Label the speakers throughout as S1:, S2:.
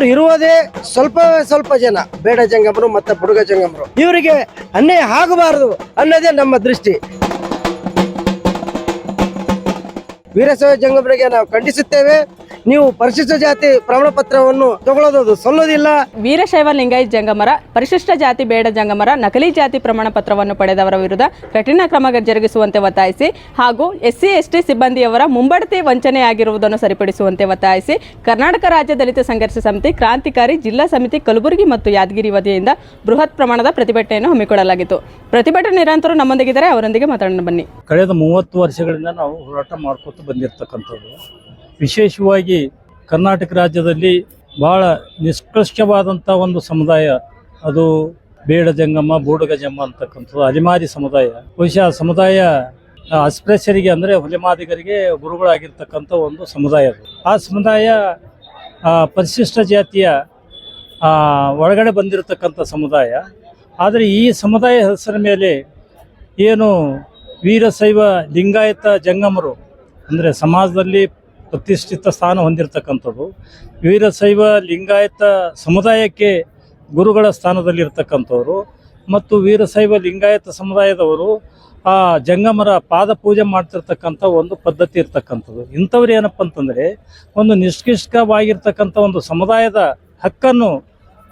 S1: ಇವರು ಇರುವುದೇ ಸ್ವಲ್ಪ ಸ್ವಲ್ಪ ಜನ. ಬೇಡ ಜಂಗಮರು ಮತ್ತೆ ಬುಡುಗ ಜಂಗಮರು. ಇವರಿಗೆ ಅನ್ಯಾಯ ಆಗಬಾರದು ಅನ್ನೋದೇ ನಮ್ಮ ದೃಷ್ಟಿ. ವೀರಶೈವ ಜಂಗಮರಿಗೆ ನಾವು ಖಂಡಿಸುತ್ತೇವೆ. ನೀವು ಪರಿಶಿಷ್ಟ ಜಾತಿ ಪ್ರಮಾಣ ಪತ್ರವನ್ನು ತಗೊಳ್ಳೋದು ಸಲ್ಲೋದಿಲ್ಲ.
S2: ವೀರಶೈವ ಲಿಂಗಾಯತ್ ಜಂಗಮರ, ಪರಿಶಿಷ್ಟ ಜಾತಿ ಬೇಡ ಜಂಗಮರ, ನಕಲಿ ಜಾತಿ ಪ್ರಮಾಣ ಪತ್ರವನ್ನು ಪಡೆದವರ ವಿರುದ್ಧ ಕಠಿಣ ಕ್ರಮ ಜರುಗಿಸುವಂತೆ ಒತ್ತಾಯಿಸಿ ಹಾಗೂ ಎಸ್ಸಿ, ಎಸ್ಟಿ ಸಿಬ್ಬಂದಿಯವರ ಮುಂಬಡ್ತಿ ವಂಚನೆಯಾಗಿರುವುದನ್ನು ಸರಿಪಡಿಸುವಂತೆ ಒತ್ತಾಯಿಸಿ ಕರ್ನಾಟಕ ರಾಜ್ಯ ದಲಿತ ಸಂಘರ್ಷ ಸಮಿತಿ, ಕ್ರಾಂತಿಕಾರಿ ಜಿಲ್ಲಾ ಸಮಿತಿ, ಕಲಬುರಗಿ ಮತ್ತು ಯಾದಗಿರಿ ವತಿಯಿಂದ ಬೃಹತ್ ಪ್ರಮಾಣದ ಪ್ರತಿಭಟನೆಯನ್ನು ಹಮ್ಮಿಕೊಳ್ಳಲಾಗಿತ್ತು. ಪ್ರತಿಭಟನೆ ನಿರಂತರ ನಮ್ಮೊಂದಿಗಿದ್ದಾರೆ ಅವರೊಂದಿಗೆ ಮಾತಾಡೋಣ ಬನ್ನಿ.
S3: ಕಳೆದ ಮೂವತ್ತು ವರ್ಷಗಳಿಂದ ನಾವು ಹೋರಾಟ ಮಾಡ್ಕೊತ ಬಂದಿರತಕ್ಕಂಥದ್ದು. ವಿಶೇಷವಾಗಿ ಕರ್ನಾಟಕ ರಾಜ್ಯದಲ್ಲಿ ಭಾಳ ನಿಷ್ಕೃಷ್ಟವಾದಂಥ ಒಂದು ಸಮುದಾಯ. ಅದು ಬೇಡ ಜಂಗಮ್ಮ ಬೂಡಗ ಜಮ್ಮ ಅಂತಕ್ಕಂಥದ್ದು, ಅಲಿಮಾರಿ ಸಮುದಾಯ. ಬಹುಶಃ ಸಮುದಾಯ ಅಸ್ಪೃಶ್ಯರಿಗೆ ಅಂದರೆ ಹುಲಿಮಾದಿಗರಿಗೆ ಗುರುಗಳಾಗಿರ್ತಕ್ಕಂಥ ಒಂದು ಸಮುದಾಯ ಅದು. ಆ ಸಮುದಾಯ ಪರಿಶಿಷ್ಟ ಜಾತಿಯ ಒಳಗಡೆ ಬಂದಿರತಕ್ಕಂಥ ಸಮುದಾಯ. ಆದರೆ ಈ ಸಮುದಾಯ ಹೆಸರ ಮೇಲೆ ಏನು ವೀರಶೈವ ಲಿಂಗಾಯತ ಜಂಗಮರು ಅಂದರೆ ಸಮಾಜದಲ್ಲಿ ಪ್ರತಿಷ್ಠಿತ ಸ್ಥಾನ ಹೊಂದಿರತಕ್ಕಂಥದ್ದು. ವೀರಶೈವ ಲಿಂಗಾಯತ ಸಮುದಾಯಕ್ಕೆ ಗುರುಗಳ ಸ್ಥಾನದಲ್ಲಿರ್ತಕ್ಕಂಥವ್ರು. ಮತ್ತು ವೀರಶೈವ ಲಿಂಗಾಯತ ಸಮುದಾಯದವರು ಆ ಜಂಗಮರ ಪಾದ ಪೂಜೆ ಮಾಡ್ತಿರ್ತಕ್ಕಂಥ ಒಂದು ಪದ್ಧತಿ ಇರ್ತಕ್ಕಂಥದ್ದು. ಇಂಥವ್ರು ಏನಪ್ಪ ಅಂತಂದರೆ ಒಂದು ನಿಷ್ಕಿಷ್ಟವಾಗಿರ್ತಕ್ಕಂಥ ಒಂದು ಸಮುದಾಯದ ಹಕ್ಕನ್ನು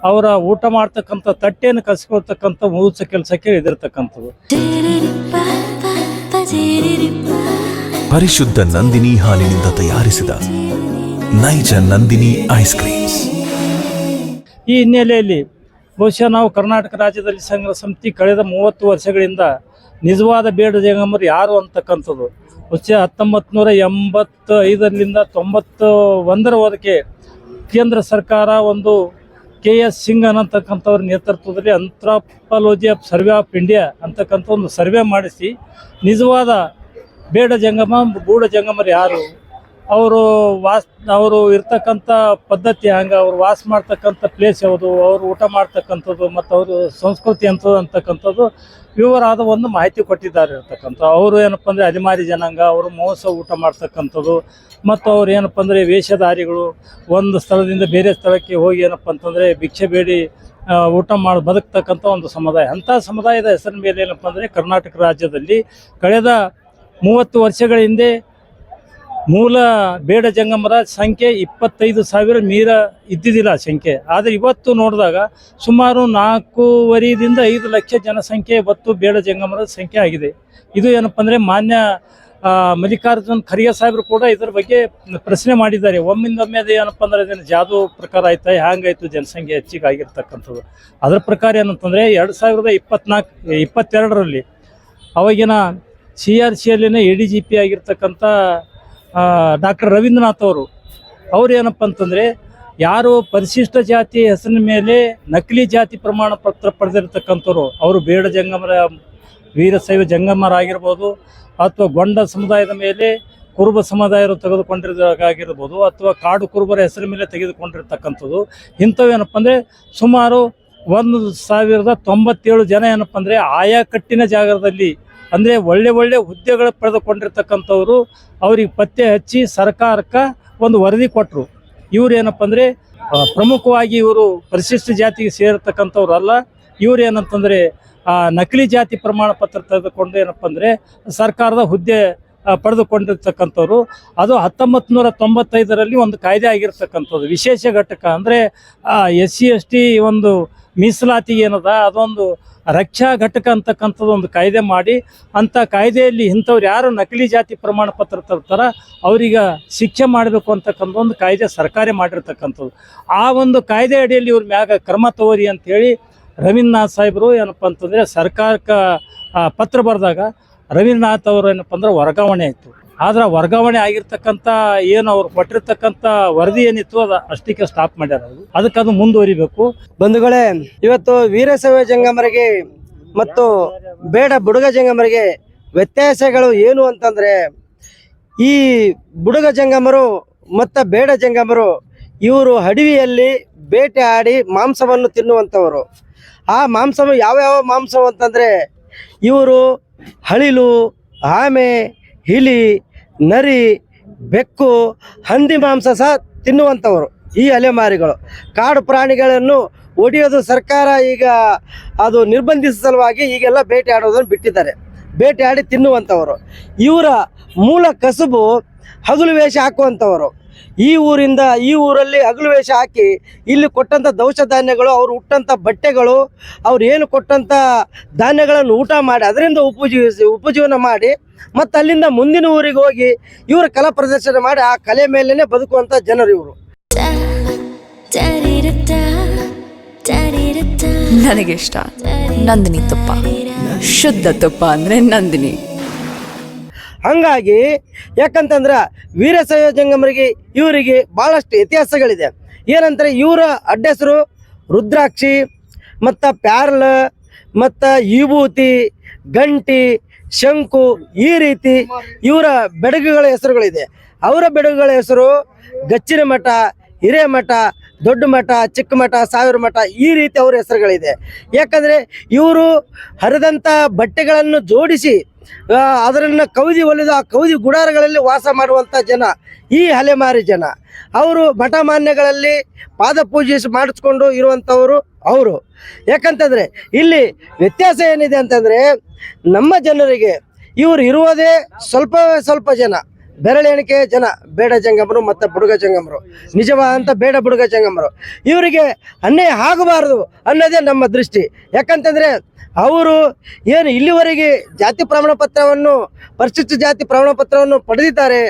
S3: ಅವರ ಊಟ ಮಾಡ್ತಕ್ಕಂಥ ತಟ್ಟೆಯನ್ನು ಕಸಿಕೊಳ್ತಕ್ಕಂಥ ಮೂಸ ಕೆಲಸಕ್ಕೆ ಇದಿರ್ತಕ್ಕಂಥದ್ದು
S4: ಪರಿಶುದ್ಧ ನಂದಿನಿ ಹಾಲಿನಿಂದ ತಯಾರಿಸಿದ ನೈಜ ನಂದಿನಿ ಐಸ್ ಕ್ರೀಮ್ಸ್.
S3: ಈ ಹಿನ್ನೆಲೆಯಲ್ಲಿ ಬಹುಶಃ ನಾವು ಕರ್ನಾಟಕ ರಾಜ್ಯದಲ್ಲಿ ಸಂಘ ಸಮಿತಿ ಕಳೆದ ಮೂವತ್ತು ವರ್ಷಗಳಿಂದ ನಿಜವಾದ ಬೇಡ ಜಂಗಮರು ಯಾರು ಅಂತಕ್ಕಂಥದ್ದು. ಬಹುಶಃ ಹತ್ತೊಂಬತ್ತು ನೂರ ಎಂಬತ್ತೈದರಿಂದ ತೊಂಬತ್ತು ಒಂದರವರೆಗೆ ಕೇಂದ್ರ ಸರ್ಕಾರ ಒಂದು ಕೆ ಎಸ್ ಸಿಂಗ್ ಅನ್ನತಕ್ಕಂಥವ್ರ ನೇತೃತ್ವದಲ್ಲಿ anthropology of survey of India ಅಂತಕ್ಕಂಥ ಒಂದು ಸರ್ವೆ ಮಾಡಿಸಿ, ನಿಜವಾದ ಬೇಡ ಜಂಗಮ ಗೂಢ ಜಂಗಮರು ಯಾರು? ಅವರು ವಾಸ್, ಅವರು ಇರ್ತಕ್ಕಂಥ ಪದ್ಧತಿ ಹಂಗೆ ಅವ್ರು ವಾಸ ಮಾಡ್ತಕ್ಕಂಥ ಪ್ಲೇಸ್ ಯಾವುದು, ಅವರು ಊಟ ಮಾಡ್ತಕ್ಕಂಥದ್ದು ಮತ್ತು ಅವರು ಸಂಸ್ಕೃತಿ ಎಂಥದ್ದು ಅಂತಕ್ಕಂಥದ್ದು ವಿವರಾದ ಒಂದು ಮಾಹಿತಿ ಕೊಟ್ಟಿದ್ದಾರೆ ಇರ್ತಕ್ಕಂಥ. ಅವರು ಏನಪ್ಪ ಅಂದರೆ ಅಧಿಮಾರಿ ಜನಾಂಗ, ಅವರು ಮೋಸ ಊಟ ಮಾಡ್ತಕ್ಕಂಥದ್ದು ಮತ್ತು ಅವ್ರು ಏನಪ್ಪ ಅಂದರೆ ವೇಷಧಾರಿಗಳು ಒಂದು ಸ್ಥಳದಿಂದ ಬೇರೆ ಸ್ಥಳಕ್ಕೆ ಹೋಗಿ ಏನಪ್ಪ ಅಂತಂದರೆ ಭಿಕ್ಷೆ ಬೇಡಿ ಊಟ ಮಾಡಿ, ಬದುಕ್ತಕ್ಕಂಥ ಒಂದು ಸಮುದಾಯ. ಅಂಥ ಸಮುದಾಯದ ಹೆಸರಿನ ಮೇಲೆ ಏನಪ್ಪ ಅಂದರೆ ಕರ್ನಾಟಕ ರಾಜ್ಯದಲ್ಲಿ ಕಳೆದ ಮೂವತ್ತು ವರ್ಷಗಳ ಹಿಂದೆ ಮೂಲ ಬೇಡ ಜಂಗಮರ ಸಂಖ್ಯೆ ಇಪ್ಪತ್ತೈದು ಸಾವಿರ ಮೀರ ಇದ್ದಿದ್ದಿಲ್ಲ ಸಂಖ್ಯೆ. ಆದರೆ ಇವತ್ತು ನೋಡಿದಾಗ ಸುಮಾರು ನಾಲ್ಕೂವರೆದಿಂದ ಐದು ಲಕ್ಷ ಜನಸಂಖ್ಯೆ ಇವತ್ತು ಬೇಡ ಜಂಗಮರ ಸಂಖ್ಯೆ ಆಗಿದೆ. ಇದು ಏನಪ್ಪ ಅಂದರೆ ಮಾನ್ಯ ಮಲ್ಲಿಕಾರ್ಜುನ್ ಖರ್ಗೆ ಸಾಹೇಬರು ಕೂಡ ಇದರ ಬಗ್ಗೆ ಪ್ರಶ್ನೆ ಮಾಡಿದ್ದಾರೆ. ಒಮ್ಮಿಂದೊಮ್ಮೆ ಅದು ಏನಪ್ಪ ಅಂದ್ರೆ ಅದೇನು ಜಾದು ಪ್ರಕಾರ ಆಯ್ತಾ, ಹ್ಯಾಂಗಾಯ್ತು ಜನಸಂಖ್ಯೆ ಹೆಚ್ಚಿಗೆ ಆಗಿರ್ತಕ್ಕಂಥದ್ದು ಅದರ ಪ್ರಕಾರ ಏನಂತಂದರೆ ಎರಡು ಸಾವಿರದ ಇಪ್ಪತ್ನಾಲ್ಕು, ಇಪ್ಪತ್ತೆರಡರಲ್ಲಿ ಅವಾಗಿನ ಸಿ ಆರ್ ಸಿಯಲ್ಲಿನ ಎ ಡಿ ಜಿ ಪಿ ಆಗಿರ್ತಕ್ಕಂಥ ಡಾಕ್ಟರ್ ರವೀಂದ್ರನಾಥ್ ಅವರು. ಅವ್ರು ಏನಪ್ಪ ಅಂತಂದರೆ, ಯಾರು ಪರಿಶಿಷ್ಟ ಜಾತಿ ಹೆಸರಿನ ಮೇಲೆ ನಕಲಿ ಜಾತಿ ಪ್ರಮಾಣ ಪತ್ರ ಪಡೆದಿರ್ತಕ್ಕಂಥವ್ರು, ಅವರು ಬೇಡ ಜಂಗಮರ ವೀರಶೈವ ಜಂಗಮರಾಗಿರ್ಬೋದು ಅಥವಾ ಗೊಂಡ ಸಮುದಾಯದ ಮೇಲೆ ಕುರುಬ ಸಮುದಾಯರು ತೆಗೆದುಕೊಂಡಿರೋದಾಗಿರ್ಬೋದು, ಅಥವಾ ಕಾಡು ಕುರುಬರ ಹೆಸರಿನ ಮೇಲೆ ತೆಗೆದುಕೊಂಡಿರ್ತಕ್ಕಂಥದ್ದು ಇಂಥವೇನಪ್ಪ ಅಂದರೆ ಸುಮಾರು ಒಂದು ಸಾವಿರದ ತೊಂಬತ್ತೇಳು ಜನ ಏನಪ್ಪ ಅಂದರೆ ಆಯಾಕಟ್ಟಿನ ಜಾಗದಲ್ಲಿ ಅಂದರೆ ಒಳ್ಳೆ ಒಳ್ಳೆ ಹುದ್ದೆಗಳು ಪಡೆದುಕೊಂಡಿರ್ತಕ್ಕಂಥವ್ರು ಅವ್ರಿಗೆ ಪತ್ತೆ ಹಚ್ಚಿ ಸರ್ಕಾರಕ್ಕೆ ಒಂದು ವರದಿ ಕೊಟ್ಟರು ಇವ್ರು ಏನಪ್ಪ ಅಂದರೆ ಪ್ರಮುಖವಾಗಿ ಇವರು ಪರಿಶಿಷ್ಟ ಜಾತಿಗೆ ಸೇರಿರ್ತಕ್ಕಂಥವ್ರು ಅಲ್ಲ. ಇವ್ರು ಏನಂತಂದರೆ ನಕಲಿ ಜಾತಿ ಪ್ರಮಾಣ ಪತ್ರ ತೆಗೆದುಕೊಂಡು ಏನಪ್ಪ ಅಂದರೆ, ಸರ್ಕಾರದ ಹುದ್ದೆ ಪಡೆದುಕೊಂಡಿರ್ತಕ್ಕಂಥವ್ರು. ಅದು ಹತ್ತೊಂಬತ್ತು ನೂರ ತೊಂಬತ್ತೈದರಲ್ಲಿ ಒಂದು ಕಾಯ್ದೆ ಆಗಿರ್ತಕ್ಕಂಥದ್ದು. ವಿಶೇಷ ಘಟಕ ಅಂದರೆ ಎಸ್ ಸಿ ಎಸ್ ಟಿ ಒಂದು ಮೀಸಲಾತಿಗೆ ಏನದ, ಅದೊಂದು ರಕ್ಷಾ ಘಟಕ ಅಂತಕ್ಕಂಥದ್ದು ಒಂದು ಕಾಯ್ದೆ ಮಾಡಿ ಅಂಥ ಕಾಯ್ದೆಯಲ್ಲಿ ಇಂಥವ್ರು ಯಾರು ನಕಲಿ ಜಾತಿ ಪ್ರಮಾಣ ಪತ್ರ ತರ್ತಾರ, ಅವ್ರಿಗೆ ಶಿಕ್ಷೆ ಮಾಡಬೇಕು ಅಂತಕ್ಕಂಥ ಒಂದು ಕಾಯ್ದೆ ಸರ್ಕಾರಿ ಮಾಡಿರ್ತಕ್ಕಂಥದ್ದು. ಆ ಒಂದು ಕಾಯ್ದೆ ಅಡಿಯಲ್ಲಿ ಇವ್ರ ಮ್ಯಾಗ ಕ್ರಮ ತಗೋರಿ ಅಂತೇಳಿ ರವೀಂದ್ರನಾಥ್ ಸಾಹೇಬರು ಏನಪ್ಪ ಅಂತಂದರೆ ಸರ್ಕಾರಕ್ಕೆ ಪತ್ರ ಬರೆದಾಗ ರವೀಂದ್ರನಾಥ್ ಅವರು ಏನಪ್ಪ ಅಂದ್ರೆ ವರ್ಗಾವಣೆ ಆಯಿತು. ಆದ್ರೆ ವರ್ಗಾವಣೆ ಆಗಿರ್ತಕ್ಕಂಥ ಏನು ಅವ್ರು ಕೊಟ್ಟಿರ್ತಕ್ಕಂಥ ವರದಿ ಏನಿತ್ತು ಅದ ಅಷ್ಟಕ್ಕೆ ಸ್ಟಾಪ್ ಮಾಡ್ಯಾರ ಅದು ಅದಕ್ಕೆ ಅದು ಮುಂದುವರಿಬೇಕು.
S1: ಬಂಧುಗಳೇ, ಇವತ್ತು ವೀರಶೈವ ಜಂಗಮರಿಗೆ ಮತ್ತು ಬೇಡ ಬುಡುಗ ಜಂಗಮರಿಗೆ ವ್ಯತ್ಯಾಸಗಳು ಏನು ಅಂತಂದ್ರೆ, ಈ ಬುಡುಗ ಜಂಗಮರು ಮತ್ತು ಬೇಡ ಜಂಗಮರು ಇವರು ಅಡವಿಯಲ್ಲಿ ಬೇಟೆ ಆಡಿ ಮಾಂಸವನ್ನು ತಿನ್ನುವಂಥವರು ಆ ಮಾಂಸವು ಯಾವ್ಯಾವ ಮಾಂಸ ಅಂತಂದರೆ, ಇವರು ಹಳಿಲು, ಆಮೆ ಇಲಿ ನರಿ, ಬೆಕ್ಕು, ಹಂದಿ ಮಾಂಸ ಸಹ ತಿನ್ನುವಂಥವರು ಈ ಅಲೆಮಾರಿಗಳು. ಕಾಡು ಪ್ರಾಣಿಗಳನ್ನು ಒಡೆಯೋದು ಸರ್ಕಾರ ಈಗ ಅದು ನಿರ್ಬಂಧಿಸಲುವಾಗಿ ಈಗೆಲ್ಲ ಬೇಟೆ ಆಡೋದನ್ನು ಬಿಟ್ಟಿದ್ದಾರೆ. ಬೇಟೆ ಆಡಿ ತಿನ್ನುವಂಥವರು. ಇವರ ಮೂಲ ಕಸುಬು ಹಗಲು ವೇಷ ಹಾಕುವಂಥವರು. ಈ ಊರಿಂದ, ಈ ಊರಲ್ಲಿ ಹಗಲು ವೇಷ ಹಾಕಿ ಇಲ್ಲಿ ಕೊಟ್ಟಂಥ ದವಸ ಧಾನ್ಯಗಳು, ಅವ್ರು ಹುಟ್ಟಂಥ ಬಟ್ಟೆಗಳು, ಅವ್ರು ಏನು ಕೊಟ್ಟಂಥ ಧಾನ್ಯಗಳನ್ನು ಊಟ ಮಾಡಿ, ಅದರಿಂದ ಉಪಜೀವಿಸಿ ಉಪಜೀವನ ಮಾಡಿ, ಮತ್ತು ಅಲ್ಲಿಂದ ಮುಂದಿನ ಊರಿಗೆ ಹೋಗಿ ಇವರ ಕಲಾ ಪ್ರದರ್ಶನ ಮಾಡಿ, ಆ ಕಲೆ ಮೇಲೇ ಬದುಕುವಂಥ ಜನರು ಇವರು.
S5: ನನಗಿಷ್ಟ ನಂದಿನಿ ತುಪ್ಪ. ಶುದ್ಧ ತುಪ್ಪ ಅಂದ್ರೆ ನಂದಿನಿ.
S1: ಹಂಗಾಗಿ ಯಾಕಂತಂದ್ರೆ ವೀರಶೈವ ಜಂಗಮರಿಗೆ ಇವರಿಗೆ ಭಾಳಷ್ಟು ಇತಿಹಾಸಗಳಿದೆ. ಏನಂತಾರೆ ಇವರ ಅಡ್ಡೆಸರು ರುದ್ರಾಕ್ಷಿ, ಮತ್ತು ಪ್ಯಾರ್ಲ, ಮತ್ತು ವಿಭೂತಿ, ಗಂಟಿ, ಶಂಕು ಈ ರೀತಿ ಇವರ ಬೆಡಗುಗಳ ಹೆಸರುಗಳಿದೆ. ಅವರ ಬೆಡಗುಗಳ ಹೆಸರು ಗಚ್ಚಿನ ಮಠ ಹಿರೇಮಠ ದೊಡ್ಡ ಮಠ, ಚಿಕ್ಕ ಮಠ, ಸಾವಿರ ಮಠ ಈ ರೀತಿ ಅವರ ಹೆಸರುಗಳಿದೆ. ಯಾಕಂದರೆ ಇವರು ಹರಿದಂಥ ಬಟ್ಟೆಗಳನ್ನು ಜೋಡಿಸಿ ಅದರನ್ನು ಕೌದಿ ಒಲಿದು ಆ ಕೌದಿ ಗುಡಾರಗಳಲ್ಲಿ ವಾಸ ಮಾಡುವಂಥ ಜನ, ಈ ಅಲೆಮಾರಿ ಜನ. ಅವರು ಮಠ ಮಾನ್ಯಗಳಲ್ಲಿ ಪಾದ ಪೂಜೆ ಮಾಡಿಸ್ಕೊಂಡು ಇರುವಂಥವರು ಅವರು. ಯಾಕಂತಂದರೆ, ಇಲ್ಲಿ ವ್ಯತ್ಯಾಸ ಏನಿದೆ ಅಂತಂದರೆ, ನಮ್ಮ ಜನರಿಗೆ ಇವರು ಇರುವುದೇ ಸ್ವಲ್ಪ ಸ್ವಲ್ಪ ಜನ. ಬೆರಳೆಣಿಕೆ ಜನ, ಬೇಡ ಜಂಗಮರು ಮತ್ತು ಬುಡುಗ ಜಂಗಮರು. ನಿಜವಾದಂಥ ಬೇಡ ಬುಡುಗ ಜಂಗಮರು. ಇವರಿಗೆ ಅನ್ಯಾಯ ಆಗಬಾರದು ಅನ್ನೋದೇ ನಮ್ಮ ದೃಷ್ಟಿ. ಯಾಕಂತಂದರೆ ಅವರು ಏನು ಇಲ್ಲಿವರೆಗೆ ಜಾತಿ ಪ್ರಮಾಣ ಪತ್ರವನ್ನು, ಪರಿಶಿಷ್ಟ ಜಾತಿ ಪ್ರಮಾಣ ಪತ್ರವನ್ನು ಪಡೆದಿದ್ದಾರೆ.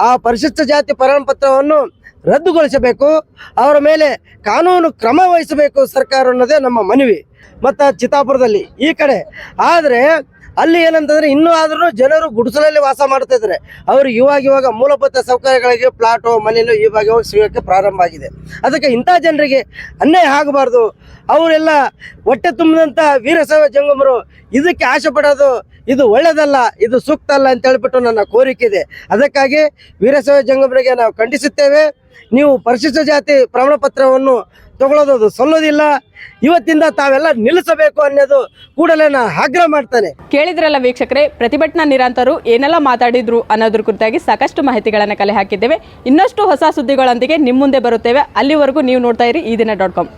S1: ಆ ಪರಿಶಿಷ್ಟ ಜಾತಿ ಪ್ರಮಾಣ ಪತ್ರವನ್ನು ರದ್ದುಗೊಳಿಸಬೇಕು. ಅವರ ಮೇಲೆ ಕಾನೂನು ಕ್ರಮ ವಹಿಸಬೇಕು ಸರ್ಕಾರ ಅನ್ನೋದೇ ನಮ್ಮ ಮನವಿ. ಮತ್ತು ಚಿತ್ತಾಪುರದಲ್ಲಿ ಈ ಕಡೆ. ಆದರೆ ಅಲ್ಲಿ ಏನಂತಂದ್ರೆ ಇನ್ನೂ ಆದ್ರೂ ಜನರು ಗುಡಿಸಲಲ್ಲಿ ವಾಸ ಮಾಡ್ತಾ ಇದ್ದಾರೆ. ಅವರು ಇವಾಗ ಇವಾಗ ಮೂಲಭೂತ ಸೌಕರ್ಯಗಳಿಗೆ ಪ್ಲಾಟು ಮನೆಯಲ್ಲೂ ಇವಾಗ ಇವಾಗ ಸಿಗೋಕ್ಕೆ ಪ್ರಾರಂಭ ಆಗಿದೆ. ಅದಕ್ಕೆ ಇಂಥ ಜನರಿಗೆ ಅನ್ಯಾಯ ಆಗಬಾರ್ದು. ಅವರೆಲ್ಲ ಹೊಟ್ಟೆ ತುಂಬಿದಂಥ ವೀರಶೈವ ಜಂಗಮರು ಇದಕ್ಕೆ ಆಸೆ ಪಡೋದು ಇದು ಒಳ್ಳೆಯದಲ್ಲ ಇದು ಸೂಕ್ತ ಅಲ್ಲ ಅಂತ ಹೇಳ್ಬಿಟ್ಟು ನನ್ನ ಕೋರಿಕೆ ಇದೆ. ಅದಕ್ಕಾಗಿ ವೀರಶೈವ ಜಂಗಮರಿಗೆ ನಾವು ಖಂಡಿಸುತ್ತೇವೆ. ನೀವು ಪರಿಶಿಷ್ಟ ಜಾತಿ ಪ್ರಮಾಣ ಪತ್ರವನ್ನು ತಗೊಳ್ಳೋದು ಸಲ್ಲೋದಿಲ್ಲ. ಇವತ್ತಿಂದ ತಾವೆಲ್ಲ ನಿಲ್ಲಿಸಬೇಕು ಅನ್ನೋದು ಕೂಡಲೇ ನಾನು ಆಗ್ರಹ ಮಾಡ್ತಾನೆ.
S2: ಕೇಳಿದ್ರಲ್ಲ ವೀಕ್ಷಕರೇ, ಪ್ರತಿಭಟನಾ ನಿರಂತರರು ಏನೆಲ್ಲ ಮಾತಾಡಿದ್ರು ಅನ್ನೋದ್ರ ಕುರಿತಾಗಿ ಸಾಕಷ್ಟು ಮಾಹಿತಿಗಳನ್ನು ಕಲೆ ಹಾಕಿದ್ದೇವೆ. ಇನ್ನಷ್ಟು ಹೊಸ ಸುದ್ದಿಗಳೊಂದಿಗೆ ನಿಮ್ಮ ಮುಂದೆ ಬರುತ್ತೇವೆ. ಅಲ್ಲಿವರೆಗೂ ನೀವು ನೋಡ್ತಾ ಇರಿ ಈ ದಿನ ಡಾಟ್ ಕಾಮ್.